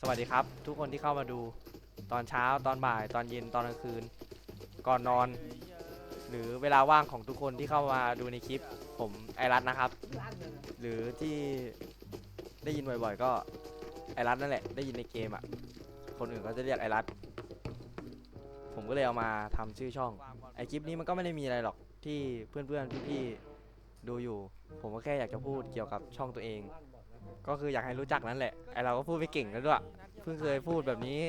สวัสดีครับ ทุกคนที่เข้ามาดูตอนเช้าตอนบ่ายตอนเย็นตอนกลางคืน ก่อนนอน หรือเวลาว่างของทุกคนที่เข้ามาดูในคลิป ผมไอรัตนะครับ หรือที่ได้ยินบ่อยๆ ก็ไอรัตนั่นแหละ ได้ยินในเกมอะคนอื่นก็จะเรียกไอรัตผมก็เลยเอามาทำชื่อช่อง ไอคลิปนี้มันก็ไม่ได้มีอะไรหรอกที่เพื่อนๆพี่ๆดูอยู่ ผมก็แค่อยากจะพูดเกี่ยวกับช่องตัวเอง ก็คืออยากให้รู้จักนั่นแหละไอเราก็พูดไม่เก่งแล้วด้วยเพิ่งเคยพูดแบบนี้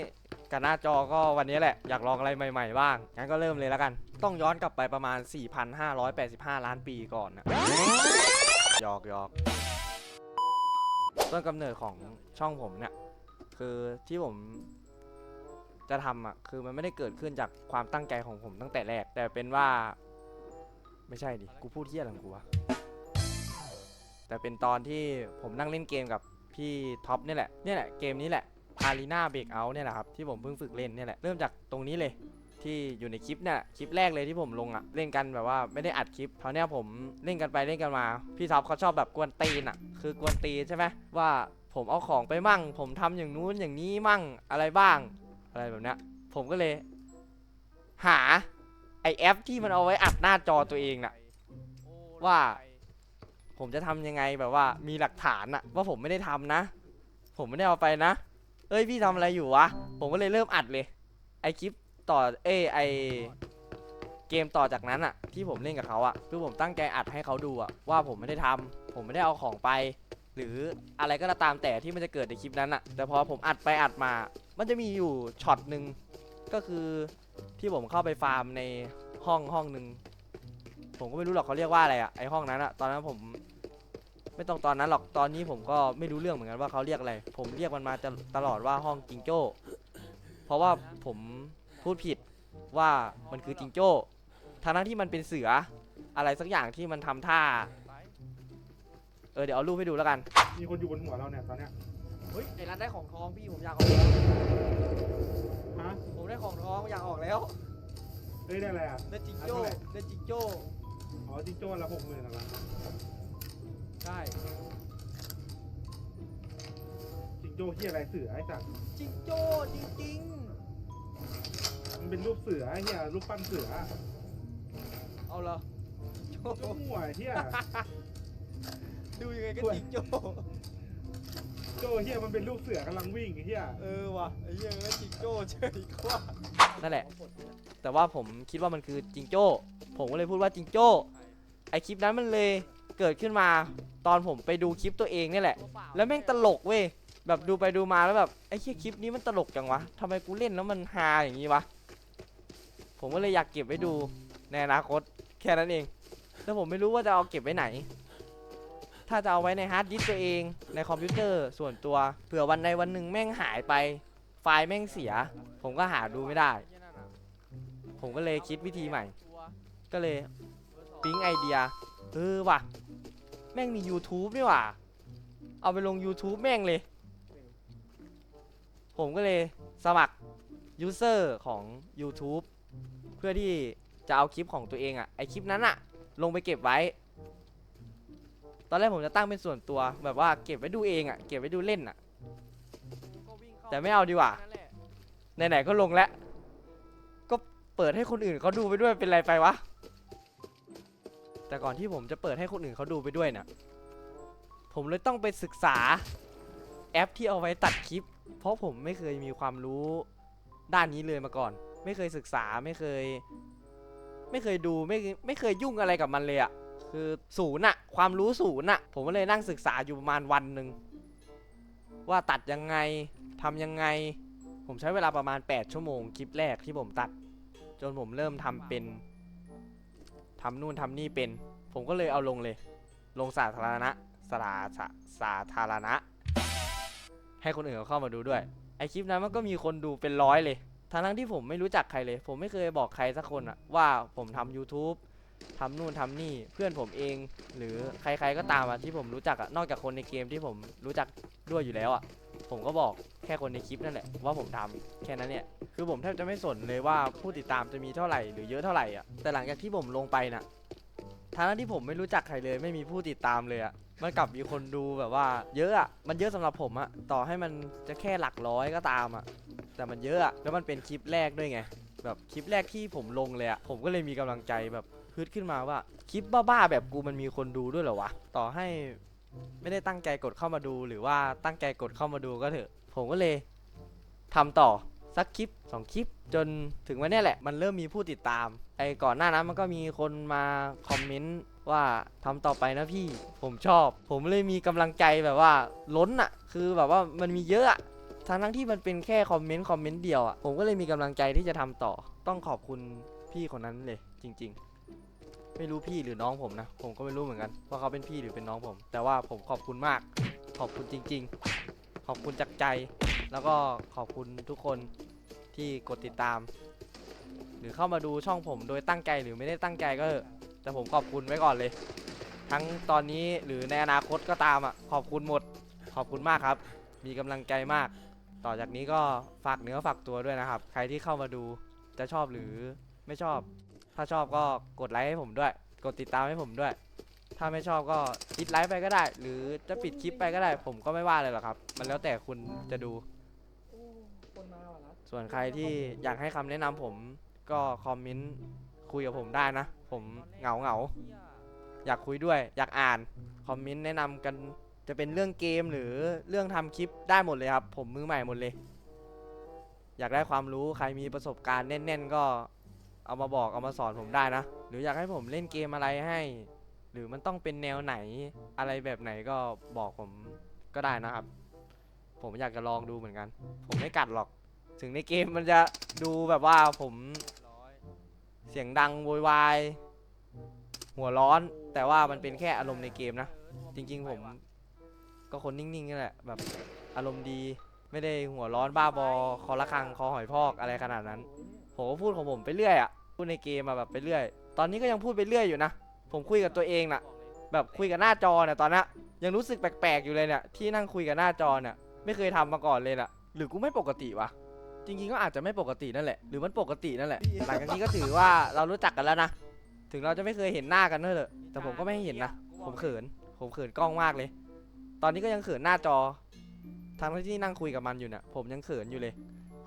กับหน้าจอก็วันนี้แหละอยากลองอะไรใหม่ ๆ บ้างงั้นก็เริ่มเลยแล้วกัน ต้องย้อนกลับไปประมาณ 4,585 ล้านปีก่อนนะหยอกหยอกต้นกำเนิดของช่องผมเนี่ยคือที่ผมจะทำอะคือมันไม่ได้เกิดขึ้นจากความตั้งใจของผมตั้งแต่แรก แต่เป็นว่า ไม่ใช่ดิ กูพูดเที่ยอะไรของกูวะ แต่เป็นตอนที่ผมนั่งเล่นเกมกับพี่ท็อปเนี่ยแหละเนี่ยแหละเกมนี้แหละอารีนาเบรกเอาเนี่ยแหละครับที่ผมเพิ่งฝึกเล่นเนี่ยแหละเริ่มจากตรงนี้เลยที่อยู่ในคลิปเนี่ยคลิปแรกเลยที่ผมลงอะเล่นกันแบบว่าไม่ได้อัดคลิปเพรานี่ยผมเล่นกันไปเล่นกันมา พี่ท็อปเขาชอบแบบกวนตีนอะคือกวนตีนใช่ไหมว่าผมเอาของไปมั่ง ผมทำอย่างนู้นอย่างนี้มั่งอะไรบ้าง อะไรแบบเนี้ยผมก็เลย หาไอแอปที่มันเอาไว้อัดหน้าจอตัวเองน่ะว่า ผมจะทำยังไงแบบว่ามีหลักฐานอะว่าผมไม่ได้ทำนะ ผมไม่ได้เอาไปนะ เอ้ยพี่ทำอะไรอยู่วะ ผมก็เลยเริ่มอัดเลย ไอคลิปต่อเอ้ไอเกมต่อจากนั้นอะที่ผมเล่นกับเขาอะคือผมตั้งใจอัดให้เขาดูอะว่าผมไม่ได้ทำผมไม่ได้เอาของไป หรืออะไรก็ตามแต่ที่มันจะเกิดในคลิปนั้นอะแต่พอผมอัดไปอัดมา มันจะมีอยู่ช็อตหนึ่งก็คือที่ผมเข้าไปฟาร์มในห้องห้องหนึ่ง ผมก็ไม่รู้หรอกเขาเรียกว่าอะไรอะไอห้องนั้นอะตอนนั้นผม ไม่ต้องตอนนั้นหรอกตอนนี้ผมก็ไม่รู้เรื่องเหมือนกันว่าเขาเรียกอะไร ผมเรียกมันมาจะตลอดว่าห้องจิงโจ้ เพราะว่าผมพูดผิดว่ามันคือจิงโจ้ทั้งนั้นที่มันเป็นเสืออะไรสักอย่างที่มันทำท่า เออเดี๋ยวเอารูปให้ดูแล้วกัน มีคนอยู่บนหัวเราเนี่ยตอนเนี้ย เฮ้ยไอ้รัฐได้ของทองพี่ผมอยากออกฮะ ผมได้ของทองอยากออกแล้ว เอ้ยได้อะไรอะได้จิงโจ้อันเท่าไหร่ได้จิงโจ้ อ๋อจิงโจ้ละหกหมื่นละใช่จิงโจ้ที่อะไรเสือไอ้สัตว์จิงโจ้จริงมันเป็นรูปเสือไอ้เหี้ยรูปปั้นเสือๆ เอาเหรอโจ้ก็มั่วไอ้เหี้ยดูยังไงก็จิงโจ้ โจ้เหี้ยมันเป็นรูปเสือกำลังวิ่งไอ้เหี้ยเออว่ะไอ้เหี้ยก็จิงโจ้เฉยกว่านั่นแหละ แต่ว่าผมคิดว่ามันคือจิงโจ้ ผมก็เลยพูดว่าจิงโจ้ ไอคลิปนั้นมันเลยเกิดขึ้นมาตอนผมไปดูคลิปตัวเองนี่แหละ แล้วแม่งตลกเว้ย แบบดูไปดูมาแล้วแบบไอ้เหี้ยคลิปนี้มันตลกจังวะทำไมกูเล่นแล้วมันฮาอย่างนี้วะ ผมก็เลยอยากเก็บไว้ดูในอนาคตแค่นั้นเอง แล้วผมไม่รู้ว่าจะเอาเก็บไว้ไหน ถ้าจะเอาไว้ในฮาร์ดดิสก์ตัวเองในคอมพิวเตอร์ส่วนตัวเผื่อวันใดวันหนึ่งแม่งหายไป ไฟล์แม่งเสีย ผมก็หาดูไม่ได้ ผมก็เลยคิดวิธีใหม่ ก็เลยปิ๊งไอเดียเออว่ะ แม่งมี YouTube นี่ว่ะ เอาไปลง YouTube แม่งเลย ผมก็เลยสมัคร User ของ YouTube เพื่อที่จะเอาคลิปของตัวเองอะไอคลิปนั้นอะลงไปเก็บไว้ ตอนแรกผมจะตั้งเป็นส่วนตัวแบบว่าเก็บไว้ดูเองอะเก็บไว้ดูเล่นอะแต่ไม่เอาดีกว่า ไหนๆก็ลงแล้ว ก็เปิดให้คนอื่นเขาดูไปด้วยเป็นไรไปวะ แต่ก่อนที่ผมจะเปิดให้คนอื่นเขาดูไปด้วยเนี่ยผมเลยต้องไปศึกษาแอปที่เอาไว้ตัดคลิป เพราะผมไม่เคยมีความรู้ด้านนี้เลยมาก่อน ไม่เคยศึกษาไม่เคย ไม่เคยดูไม่ไม่เคยยุ่งอะไรกับมันเลยอะ คือศูนย์อะความรู้ศูนย์อะผมก็เลยนั่งศึกษาอยู่ประมาณวันหนึ่งว่าตัดยังไงทำยังไง ผมใช้เวลาประมาณ 8 ชั่วโมงคลิปแรกที่ผมตัด จนผมเริ่มทำเป็นทำนู่นทำนี่เป็น ผมก็เลยเอาลงเลย ลงสาธารณะสาสาสาธารณะ ให้คนอื่นเขาเข้ามาดูด้วย ไอคลิปนั้นมันก็มีคนดูเป็นร้อยเลยทั้งทั้งที่ผมไม่รู้จักใครเลย ผมไม่เคยบอกใครสักคนอะว่าผมทำ YouTube ทำนู่นทำนี่เพื่อนผมเอง หรือใคร ๆก็ตามอะที่ผมรู้จักอะนอกจากคนในเกมที่ผมรู้จักด้วยอยู่แล้วอะผมก็บอกแค่คนในคลิปนั่นแหละว่าผมทำแค่นั้นเนี่ยคือผมแทบจะไม่สนเลยว่าผู้ติดตามจะมีเท่าไหร่หรือเยอะเท่าไหร่อะแต่หลังจากที่ผมลงไปน่ะทั้งที่ผมไม่รู้จักใครเลย ไม่มีผู้ติดตามเลยอะมันกลับมีคนดูแบบว่า เยอะอะมันเยอะสำหรับผมอะต่อให้มันจะแค่หลักร้อยก็ตามอะแต่มันเยอะอะแล้วมันเป็นคลิปแรกด้วยไงแบบคลิปแรกที่ผมลงเลยอะผมก็เลยมีกำลังใจแบบ ฮึดขึ้นมาว่าคลิปบ้าๆแบบกูมันมีคนดูด้วยเหรอวะต่อให้ไม่ได้ตั้งใจกดเข้ามาดูหรือว่าตั้งใจกดเข้ามาดูก็เถอะ ผมก็เลยทำต่อสักคลิปสองคลิป จนถึงวันนี้แหละ มันเริ่มมีผู้ติดตาม ไอ้ก่อนหน้านั้นมันก็มีคนมาคอมเมนต์ว่าทำต่อไปนะพี่ผมชอบ ผมเลยมีกำลังใจแบบว่าล้นอะคือแบบว่ามันมีเยอะอะทั้งทั้งที่มันเป็นแค่คอมเมนต์คอมเมนต์เดียวอะผมก็เลยมีกำลังใจที่จะทำต่อต้องขอบคุณพี่คนนั้นเลยจริง ๆ ไม่รู้พี่หรือน้องผมนะ ผมก็ไม่รู้เหมือนกันว่าเขาเป็นพี่หรือเป็นน้องผม แต่ว่าผมขอบคุณมาก ขอบคุณจริง ๆ ขอบคุณจากใจ แล้วก็ขอบคุณทุกคนที่กดติดตาม หรือเข้ามาดูช่องผมโดยตั้งใจหรือไม่ได้ตั้งใจก็เถอะแต่ผมขอบคุณไว้ก่อนเลย ทั้งตอนนี้หรือในอนาคตก็ตามอะขอบคุณหมด ขอบคุณมากครับ มีกำลังใจมาก ต่อจากนี้ก็ฝากเนื้อฝากตัวด้วยนะครับ ใครที่เข้ามาดูจะชอบหรือไม่ชอบ ถ้าชอบก็กดไลค์ให้ผมด้วย กดติดตามให้ผมด้วย ถ้าไม่ชอบก็ปิดไลค์ไปก็ได้ หรือจะปิดคลิปไปก็ได้ ผมก็ไม่ว่าเลยหรอกครับ มันแล้วแต่คุณจะดู ส่วนใครที่อยากให้คำแนะนำผมก็คอมเมนต์คุยกับผมได้นะ ผมเหงาเหงาอยากคุยด้วยอยากอ่านคอมเมนต์แนะนำกันจะเป็นเรื่องเกมหรือเรื่องทำคลิปได้หมดเลยครับ ผมมือใหม่หมดเลย อยากได้ความรู้ใครมีประสบการณ์แน่น ๆ ก็ เอามาบอกเอามาสอนผมได้นะ หรืออยากให้ผมเล่นเกมอะไรให้ หรือมันต้องเป็นแนวไหนอะไรแบบไหนก็บอกผมก็ได้นะครับ ผมอยากจะลองดูเหมือนกัน ผมไม่กัดหรอก ถึงในเกมมันจะดูแบบว่าผมเสียงดังโวยวาย หัวร้อน แต่ว่ามันเป็นแค่อารมณ์ในเกมนะ จริง ๆ ผม ก็คนนิ่งๆนี่แหละ แบบอารมณ์ดี ไม่ได้หัวร้อนบ้าบอ คอละคัง คอหอยพอกอะไรขนาดนั้น ผมก็พูดของผมไปเรื่อยอะ พูดในเกมมาแบบไปเรื่อย ตอนนี้ก็ยังพูดไปเรื่อยอยู่นะ ผมคุยกับตัวเองน่ะ แบบคุยกับหน้าจอเนี่ยตอนนี้ยังรู้สึกแปลกๆอยู่เลยเนี่ยที่นั่งคุยกับหน้าจอเนี่ยไม่เคยทำมาก่อนเลยน่ะ หรือกูไม่ปกติวะจริงๆก็อาจจะไม่ปกตินั่นแหละ หรือมันปกตินั่นแหละ หลังจากนี้ก็ถือว่าเรารู้จักกันแล้วนะ ถึงเราจะไม่เคยเห็นหน้ากันเนอะแต่ผมก็ไม่ให้เห็นนะ ผมเขิน ผมเขินกล้องมากเลย ตอนนี้ก็ยังเขินหน้าจอ ทั้งที่นั่งคุยกับมันอยู่เนี่ยผมยังเขินอยู่เลย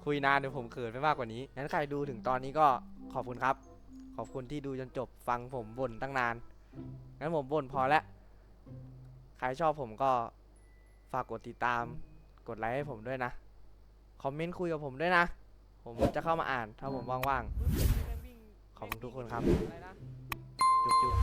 คุยนานเดี๋ยวผมเขินไปมากกว่านี้ งั้นใครดูถึงตอนนี้ก็ ขอบคุณครับ ขอบคุณที่ดูจนจบฟังผมบ่นตั้งนาน งั้นผมบ่นพอแล้ว ใครชอบผมก็ฝากกดติดตาม กดไลค์ให้ผมด้วยนะ คอมเมนต์คุยกับผมด้วยนะ ผมจะเข้ามาอ่านถ้าผมว่างๆ ขอบคุณทุกคนครับ จุ๊บ